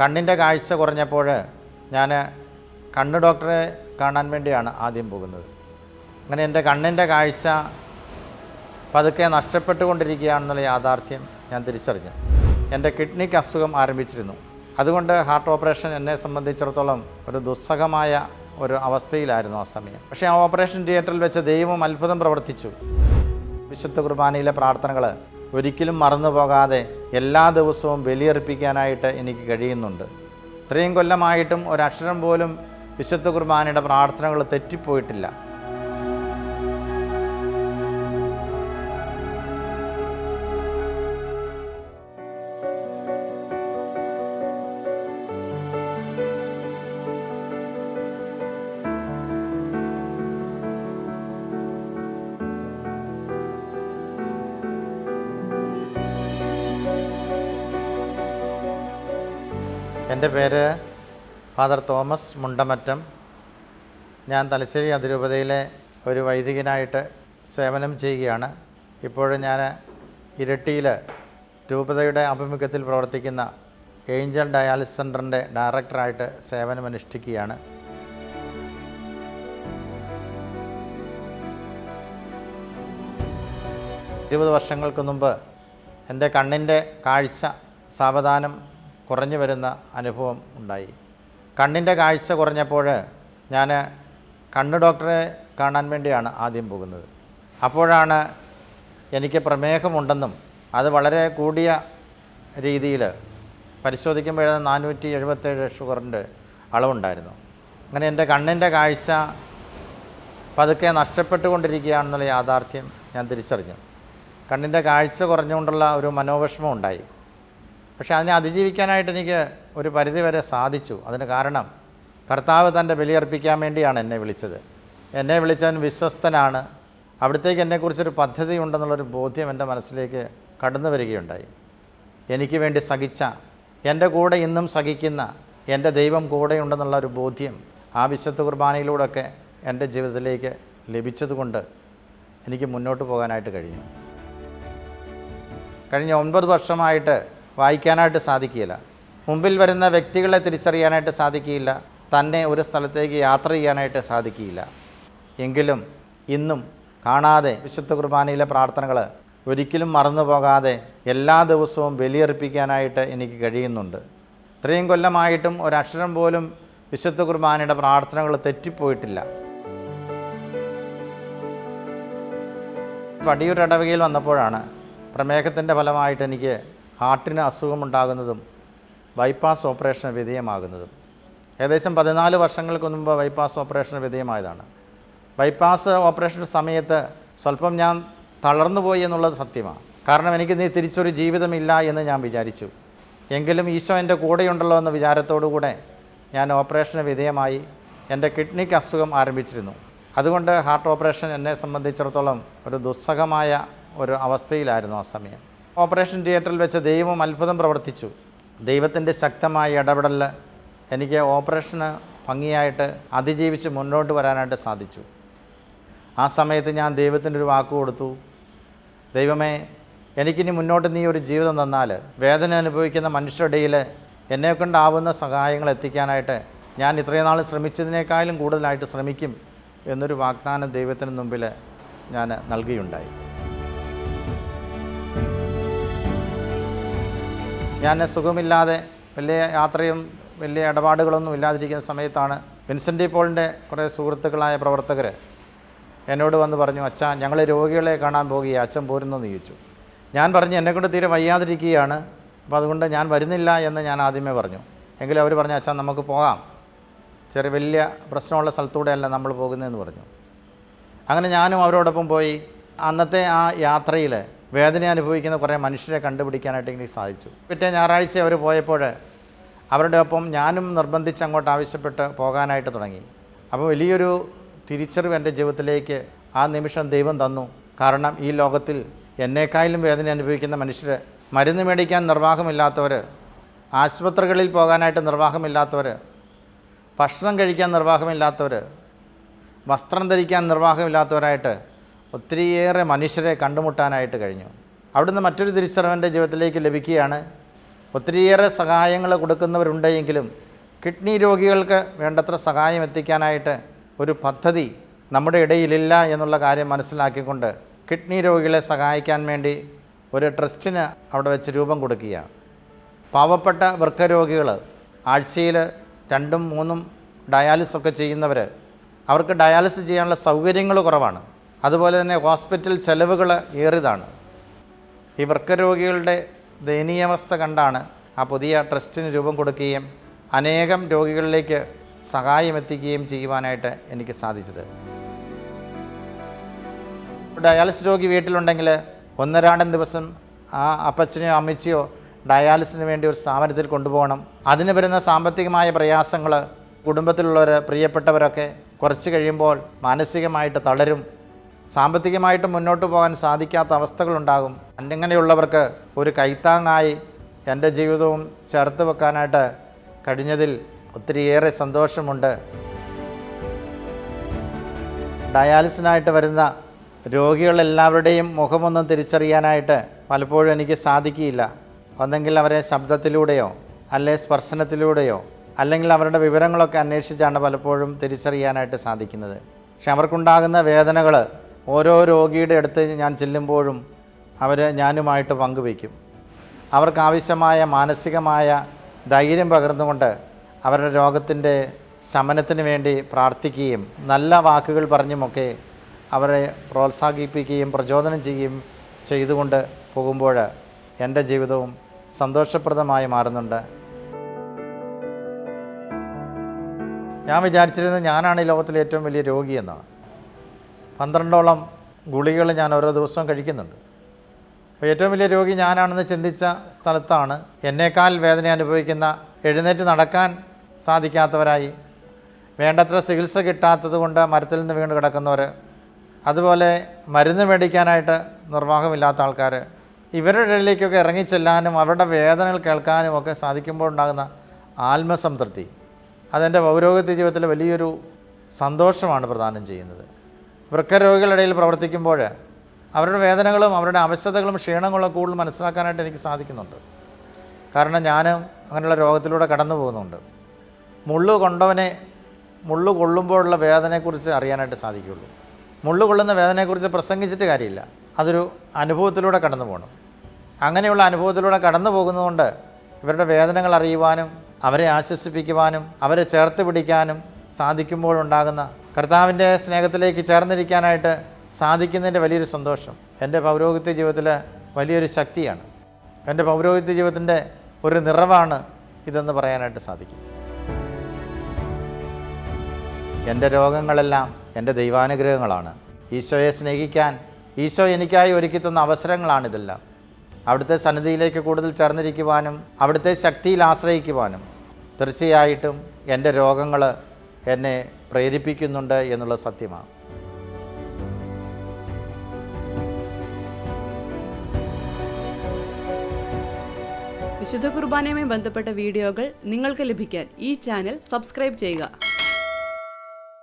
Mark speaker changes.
Speaker 1: കണ്ണിന്റെ കാഴ്ച കുറഞ്ഞപ്പോൾ ഞാൻ കണ്ണ് ഡോക്ടറെ കാണാൻ വേണ്ടിയാണ് ആദ്യം പോകുന്നത്. അങ്ങനെ എന്റെ കണ്ണിന്റെ കാഴ്ച പതുക്കെ നഷ്ടപ്പെട്ടുകൊണ്ടിരിക്കുകയാണെന്നുള്ള യാഥാർത്ഥ്യം ഞാൻ തിരിച്ചറിഞ്ഞു. എന്റെ കിഡ്നിക്ക് അസുഖം ആരംഭിച്ചിരുന്നു. അതുകൊണ്ട് ഹാർട്ട് ഓപ്പറേഷൻ എന്നെ സംബന്ധിച്ചിടത്തോളം ഒരു ദുസ്സഹമായ ഒരു അവസ്ഥയിലായിരുന്നു ആ സമയം. പക്ഷേ ആ ഓപ്പറേഷൻ തിയേറ്ററിൽ വെച്ച് ദൈവം അത്ഭുതം പ്രവർത്തിച്ചു. വിശുദ്ധ കുർബാനയിലെ പ്രാർത്ഥനകൾ ഒരിക്കലും മറന്നു പോകാതെ എല്ലാ ദിവസവും ബലിയർപ്പിക്കാനായിട്ട് എനിക്ക് കഴിയുന്നുണ്ട്. ഇത്രയും കൊല്ലമായിട്ടും ഒരക്ഷരം പോലും വിശുദ്ധ കുർബാനയുടെ പ്രാർത്ഥനകൾ തെറ്റിപ്പോയിട്ടില്ല. എന്റെ പേര് ഫാദർ തോമസ് മുണ്ടമറ്റം. ഞാൻ തലശ്ശേരി അതിരൂപതയിലെ ഒരു വൈദികനായിട്ട് സേവനം ചെയ്യുകയാണ്. ഇപ്പോൾ ഞാൻ ഇരട്ടിയിൽ രൂപതയുടെ ആഭിമുഖ്യത്തിൽ പ്രവർത്തിക്കുന്ന ഏഞ്ചൽ ഡയാലിസ് സെന്ററിന്റെ ഡയറക്ടറായിട്ട് സേവനമനുഷ്ഠിക്കുകയാണ്. ഇരുപത് വർഷങ്ങൾക്ക് മുമ്പ് എന്റെ കണ്ണിന്റെ കാഴ്ച സാവധാനം കുറഞ്ഞു വരുന്ന അനുഭവം ഉണ്ടായി. കണ്ണിന്റെ കാഴ്ച കുറഞ്ഞപ്പോൾ ഞാൻ കണ്ണ് ഡോക്ടറെ കാണാൻ വേണ്ടിയാണ് ആദ്യം പോകുന്നത്. അപ്പോഴാണ് എനിക്ക് പ്രമേഹമുണ്ടെന്നും അത് വളരെ കൂടിയ രീതിയിൽ പരിശോധിക്കുമ്പോൾ നാനൂറ്റി എഴുപത്തേഴ് ഷുഗറിന്റെ അളവുണ്ടായിരുന്നു. അങ്ങനെ എന്റെ കണ്ണിന്റെ കാഴ്ച പതുക്കെ നഷ്ടപ്പെട്ടുകൊണ്ടിരിക്കുകയാണെന്നുള്ള യാഥാർത്ഥ്യം ഞാൻ തിരിച്ചറിഞ്ഞു. കണ്ണിന്റെ കാഴ്ച കുറഞ്ഞുകൊണ്ടുള്ള ഒരു മനോവിഷമം ഉണ്ടായി. പക്ഷേ അതിനെ അതിജീവിക്കാനായിട്ട് എനിക്ക് ഒരു പരിധിവരെ സാധിച്ചു. അതിന് കാരണം കർത്താവ് തന്റെ ബലിയർപ്പിക്കാൻ വേണ്ടിയാണ് എന്നെ വിളിച്ചത്. എന്നെ വിളിച്ചവൻ വിശ്വസ്തനാണ്. അവിടത്തേക്ക് എന്നെക്കുറിച്ചൊരു പദ്ധതി ഉണ്ടെന്നുള്ളൊരു ബോധ്യം എന്റെ മനസ്സിലേക്ക് കടന്നു വരികയുണ്ടായി. എനിക്ക് വേണ്ടി സഹിച്ച എന്റെ കൂടെ ഇന്നും സഹിക്കുന്ന എന്റെ ദൈവം കൂടെയുണ്ടെന്നുള്ള ഒരു ബോധ്യം ആ വിശുദ്ധ കുർബാനയിലൂടെയൊക്കെ എന്റെ ജീവിതത്തിലേക്ക് ലഭിച്ചതുകൊണ്ട് എനിക്ക് മുന്നോട്ട് പോകാനായിട്ട് കഴിഞ്ഞു കഴിഞ്ഞ ഒൻപത് വർഷമായിട്ട് വായിക്കാനായിട്ട് സാധിക്കില്ല മുമ്പിൽ വരുന്ന വ്യക്തികളെ തിരിച്ചറിയാനായിട്ട് സാധിക്കില്ല തന്നെ ഒരു സ്ഥലത്തേക്ക് യാത്ര ചെയ്യാനായിട്ട് സാധിക്കില്ല എങ്കിലും ഇന്നും കാണാതെ വിശുദ്ധ കുർബാനയിലെ പ്രാർത്ഥനകൾ ഒരിക്കലും മറന്നു പോകാതെ എല്ലാ ദിവസവും ബലിയർപ്പിക്കാനായിട്ട് എനിക്ക് കഴിയുന്നുണ്ട്. ഇത്രയും കൊല്ലമായിട്ടും ഒരക്ഷരം പോലും വിശുദ്ധ കുർബാനയുടെ പ്രാർത്ഥനകൾ തെറ്റിപ്പോയിട്ടില്ല. പടിയൂരടവകയിൽ വന്നപ്പോഴാണ് പ്രമേഹത്തിന്റെ ഫലമായിട്ട് എനിക്ക് ഹാർട്ടിന് അസുഖമുണ്ടാകുന്നതും ബൈപ്പാസ് ഓപ്പറേഷന് വിധേയമാകുന്നതും. ഏകദേശം പതിനാല് വർഷങ്ങൾക്ക് മുമ്പ് ബൈപ്പാസ് ഓപ്പറേഷന് വിധേയമായതാണ്. ബൈപ്പാസ് ഓപ്പറേഷൻ സമയത്ത് സ്വല്പം ഞാൻ തളർന്നു പോയി എന്നുള്ളത് സത്യമാണ്. കാരണം എനിക്ക് നീ തിരിച്ചൊരു ജീവിതമില്ല എന്ന് ഞാൻ വിചാരിച്ചു. എങ്കിലും ഈശോ എന്റെ കൂടെയുണ്ടല്ലോ എന്ന വിചാരത്തോടുകൂടെ ഞാൻ ഓപ്പറേഷന് വിധേയമായി. എന്റെ കിഡ്നിക്ക് അസുഖം ആരംഭിച്ചിരുന്നു. അതുകൊണ്ട് ഹാർട്ട് ഓപ്പറേഷൻ എന്നെ സംബന്ധിച്ചിടത്തോളം ഒരു ദുസ്സഹമായ ഒരു അവസ്ഥയിലായിരുന്നു ആ സമയം. ഓപ്പറേഷൻ തിയേറ്ററിൽ വെച്ച് ദൈവം അത്ഭുതം പ്രവർത്തിച്ചു. ദൈവത്തിന്റെ ശക്തമായ ഇടപെടൽ എനിക്ക് ഓപ്പറേഷന് ഭംഗിയായിട്ട് അതിജീവിച്ച് മുന്നോട്ട് വരാനായിട്ട് സാധിച്ചു. ആ സമയത്ത് ഞാൻ ദൈവത്തിന്റെ ഒരു വാക്ക് കൊടുത്തു. ദൈവമേ എനിക്കിനി മുന്നോട്ട് നീ ഒരു ജീവിതം തന്നാൽ വേദന അനുഭവിക്കുന്ന മനുഷ്യരുടെ ഇടയിൽ എന്നെക്കൊണ്ടാവുന്ന സഹായങ്ങൾ എത്തിക്കാനായിട്ട് ഞാൻ ഇത്രയും നാൾ ശ്രമിച്ചതിനേക്കാളും കൂടുതലായിട്ട് ശ്രമിക്കും എന്നൊരു വാഗ്ദാനം ദൈവത്തിന് മുമ്പിൽ ഞാൻ നൽകിയുണ്ടായി ഞാൻ സുഖമില്ലാതെ വലിയ യാത്രയും വലിയ ഇടപാടുകളൊന്നും ഇല്ലാതിരിക്കുന്ന സമയത്താണ് വിൻസെന്റ് പോളിന്റെ കുറേ സുഹൃത്തുക്കളായ പ്രവർത്തകർ എന്നോട് വന്ന് പറഞ്ഞു അച്ഛാ ഞങ്ങൾ രോഗികളെ കാണാൻ പോകുക അച്ഛൻ പോരുന്നെന്ന് ചോദിച്ചു. ഞാൻ പറഞ്ഞു എന്നെക്കൊണ്ട് തീരെ വയ്യാതിരിക്കുകയാണ് അപ്പോൾ അതുകൊണ്ട് ഞാൻ വരുന്നില്ല എന്ന് ഞാൻ ആദ്യമേ പറഞ്ഞു. എങ്കിലും അവർ പറഞ്ഞു അച്ഛാ നമുക്ക് പോകാം. ചെറിയ വലിയ പ്രശ്നമുള്ള സ്ഥലത്തൂടെയല്ല നമ്മൾ പോകുന്നതെന്ന് പറഞ്ഞു. അങ്ങനെ ഞാനും അവരോടൊപ്പം പോയി. അന്നത്തെ ആ യാത്രയിൽ വേദന അനുഭവിക്കുന്ന കുറേ മനുഷ്യരെ കണ്ടുപിടിക്കാനായിട്ട് എനിക്ക് സാധിച്ചു. പിറ്റേ ഞായറാഴ്ച അവർ പോയപ്പോൾ അവരുടെ ഒപ്പം ഞാനും നിർബന്ധിച്ച് അങ്ങോട്ട് ആവശ്യപ്പെട്ട് പോകാനായിട്ട് തുടങ്ങി. അപ്പോൾ വലിയൊരു തിരിച്ചറിവ് എന്റെ ജീവിതത്തിലേക്ക് ആ നിമിഷം ദൈവം തന്നു. കാരണം ഈ ലോകത്തിൽ എന്നേക്കായാലും വേദന അനുഭവിക്കുന്ന മനുഷ്യർ മരുന്ന് മേടിക്കാൻ നിർവാഹമില്ലാത്തവർ ആശുപത്രികളിൽ പോകാനായിട്ട് നിർവാഹമില്ലാത്തവർ ഭക്ഷണം കഴിക്കാൻ നിർവാഹമില്ലാത്തവർ വസ്ത്രം ധരിക്കാൻ നിർവാഹമില്ലാത്തവരായിട്ട് ഒത്തിരിയേറെ മനുഷ്യരെ കണ്ടുമുട്ടാനായിട്ട് കഴിഞ്ഞു. അവിടുന്ന് മറ്റൊരു തിരിച്ചറിവന്റെ ജീവിതത്തിലേക്ക് ലഭിക്കുകയാണ്. ഒത്തിരിയേറെ സഹായങ്ങൾ കൊടുക്കുന്നവരുണ്ടെങ്കിലും കിഡ്നി രോഗികൾക്ക് വേണ്ടത്ര സഹായം എത്തിക്കാനായിട്ട് ഒരു പദ്ധതി നമ്മുടെ ഇടയിലില്ല എന്നുള്ള കാര്യം മനസ്സിലാക്കിക്കൊണ്ട് കിഡ്നി രോഗികളെ സഹായിക്കാൻ വേണ്ടി ഒരു ട്രസ്റ്റിന് അവിടെ വെച്ച് രൂപം കൊടുക്കുകയാണ്. പാവപ്പെട്ട വൃക്കരോഗികൾ ആഴ്ചയിൽ രണ്ടും മൂന്നും ഡയാലിസ് ഒക്കെ ചെയ്യുന്നവർ അവർക്ക് ഡയാലിസിസ് ചെയ്യാനുള്ള സൗകര്യങ്ങൾ കുറവാണ്. അതുപോലെ തന്നെ ഹോസ്പിറ്റൽ ചെലവുകൾ ഏറിയതാണ്. ഈ വൃക്കരോഗികളുടെ ദയനീയാവസ്ഥ കണ്ടാണ് ആ പുതിയ ട്രസ്റ്റിന് രൂപം കൊടുക്കുകയും അനേകം രോഗികളിലേക്ക് സഹായം എത്തിക്കുകയും ചെയ്യുവാനായിട്ട് എനിക്ക് സാധിച്ചത്. ഡയാലിസിസ് രോഗി വീട്ടിലുണ്ടെങ്കിൽ ഒന്നരാടം ദിവസം ആ അപ്പച്ചനെയോ അമ്മച്ചിയോ ഡയാലിസിന് വേണ്ടി ഒരു സ്ഥാപനത്തിൽ കൊണ്ടുപോകണം. അതിന് വരുന്ന സാമ്പത്തികമായ പ്രയാസങ്ങൾ കുടുംബത്തിലുള്ളവർ പ്രിയപ്പെട്ടവരൊക്കെ കുറച്ച് കഴിയുമ്പോൾ മാനസികമായിട്ട് തളരും. സാമ്പത്തികമായിട്ട് മുന്നോട്ട് പോകാൻ സാധിക്കാത്ത അവസ്ഥകളുണ്ടാകും. അങ്ങനെയുള്ളവർക്ക് ഒരു കൈത്താങ്ങായി എന്റെ ജീവിതവും ചേർത്ത് വെക്കാനായിട്ട് കഴിഞ്ഞതിൽ ഒത്തിരിയേറെ സന്തോഷമുണ്ട്. ഡയാലിസിനായിട്ട് വരുന്ന രോഗികളെല്ലാവരുടെയും മുഖമൊന്നും തിരിച്ചറിയാനായിട്ട് പലപ്പോഴും എനിക്ക് സാധിക്കില്ല ഒന്നെങ്കിൽ അവരെ ശബ്ദത്തിലൂടെയോ അല്ലെ സ്പർശനത്തിലൂടെയോ അല്ലെങ്കിൽ അവരുടെ വിവരങ്ങളൊക്കെ അന്വേഷിച്ചാണ് പലപ്പോഴും തിരിച്ചറിയാനായിട്ട് സാധിക്കുന്നത്. പക്ഷെ അവർക്കുണ്ടാകുന്ന വേദനകൾ ഓരോ രോഗിയുടെ അടുത്ത് ഞാൻ ചെല്ലുമ്പോഴും അവർ ഞാനുമായിട്ട് പങ്കുവയ്ക്കും. അവർക്ക് ആവശ്യമായ മാനസികമായ ധൈര്യം പകർന്നുകൊണ്ട് അവരുടെ രോഗത്തിന്റെ ശമനത്തിന് വേണ്ടി പ്രാർത്ഥിക്കുകയും നല്ല വാക്കുകൾ പറഞ്ഞുമൊക്കെ അവരെ പ്രോത്സാഹിപ്പിക്കുകയും പ്രചോദനം ചെയ്യുകയും ചെയ്തുകൊണ്ട് പോകുമ്പോൾ എന്റെ ജീവിതവും സന്തോഷപ്രദമായി മാറുന്നുണ്ട്. ഞാൻ വിചാരിച്ചിരുന്നത് ഞാനാണ് ഈ ലോകത്തിലെ ഏറ്റവും വലിയ രോഗി എന്നാണ്. പന്ത്രണ്ടോളം ഗുളികൾ ഞാൻ ഓരോ ദിവസവും കഴിക്കുന്നുണ്ട്. അപ്പോൾ ഏറ്റവും വലിയ രോഗി ഞാനാണെന്ന് ചിന്തിച്ച സ്ഥലത്താണ് എന്നേക്കാൾ വേദന അനുഭവിക്കുന്ന എഴുന്നേറ്റ് നടക്കാൻ സാധിക്കാത്തവരായി വേണ്ടത്ര ചികിത്സ കിട്ടാത്തത് കൊണ്ട് മരത്തിൽ നിന്ന് വീണ് കിടക്കുന്നവർ അതുപോലെ മരുന്ന് മേടിക്കാനായിട്ട് നിർവാഹമില്ലാത്ത ആൾക്കാർ ഇവരുടെ ഇടയിലേക്കൊക്കെ ഇറങ്ങിച്ചെല്ലാനും അവരുടെ വേദനകൾ കേൾക്കാനും ഒക്കെ സാധിക്കുമ്പോൾ ഉണ്ടാകുന്ന ആത്മസംതൃപ്തി അതെന്റെ പൗരോഗത്യ ജീവിതത്തിൽ വലിയൊരു സന്തോഷമാണ് പ്രദാനം ചെയ്യുന്നത്. വൃക്കരോഗികളുടെ പ്രവർത്തിക്കുമ്പോൾ അവരുടെ വേദനകളും അവരുടെ അവശതകളും ക്ഷീണങ്ങളും കൂടുതൽ മനസ്സിലാക്കാനായിട്ട് എനിക്ക് സാധിക്കുന്നുണ്ട്. കാരണം ഞാനും അങ്ങനെയുള്ള രോഗത്തിലൂടെ കടന്നു പോകുന്നുണ്ട്. മുള്ളു കൊണ്ടവനെ മുള്ളു കൊള്ളുമ്പോഴുള്ള വേദനയെക്കുറിച്ച് അറിയാനായിട്ട് സാധിക്കുകയുള്ളൂ മുള്ളു കൊള്ളുന്ന വേദനയെക്കുറിച്ച് പ്രസംഗിച്ചിട്ട് കാര്യമില്ല. അതൊരു അനുഭവത്തിലൂടെ കടന്നു പോകണം. അങ്ങനെയുള്ള അനുഭവത്തിലൂടെ കടന്നു പോകുന്നതുകൊണ്ട് ഇവരുടെ വേദനകൾ അറിയുവാനും അവരെ ആശ്വസിപ്പിക്കുവാനും അവരെ ചേർത്ത് പിടിക്കാനും സാധിക്കുമ്പോഴുണ്ടാകുന്ന കർത്താവിന്റെ സ്നേഹത്തിലേക്ക് ചേർന്നിരിക്കാനായിട്ട് സാധിക്കുന്നതിന്റെ വലിയൊരു സന്തോഷം. എന്റെ പൗരോഹിത്യ ജീവിതത്തിൽ വലിയൊരു ശക്തിയാണ്. എന്റെ പൗരോഹിത്യ ജീവിതത്തിന്റെ ഒരു നിറവാണ് ഇതെന്ന് പറയാനായിട്ട് സാധിക്കും. എന്റെ രോഗങ്ങളെല്ലാം എന്റെ ദൈവാനുഗ്രഹങ്ങളാണ്. ഈശോയെ സ്നേഹിക്കാൻ ഈശോ എനിക്കായി ഒരുക്കി തന്ന അവസരങ്ങളാണിതെല്ലാം. അവിടുത്തെ സന്നിധിയിലേക്ക് കൂടുതൽ ചേർന്നിരിക്കുവാനും അവിടുത്തെ ശക്തിയിൽ ആശ്രയിക്കുവാനും തീർച്ചയായിട്ടും എന്റെ രോഗങ്ങൾ എന്നെ പ്രേരിപ്പിക്കുന്നുണ്ട് എന്നുള്ള സത്യമാണ്.
Speaker 2: വിശുദ്ധ കുർബാനയുമായി ബന്ധപ്പെട്ട വീഡിയോകൾ നിങ്ങൾക്ക് ലഭിക്കാൻ ഈ ചാനൽ സബ്സ്ക്രൈബ് ചെയ്യുക.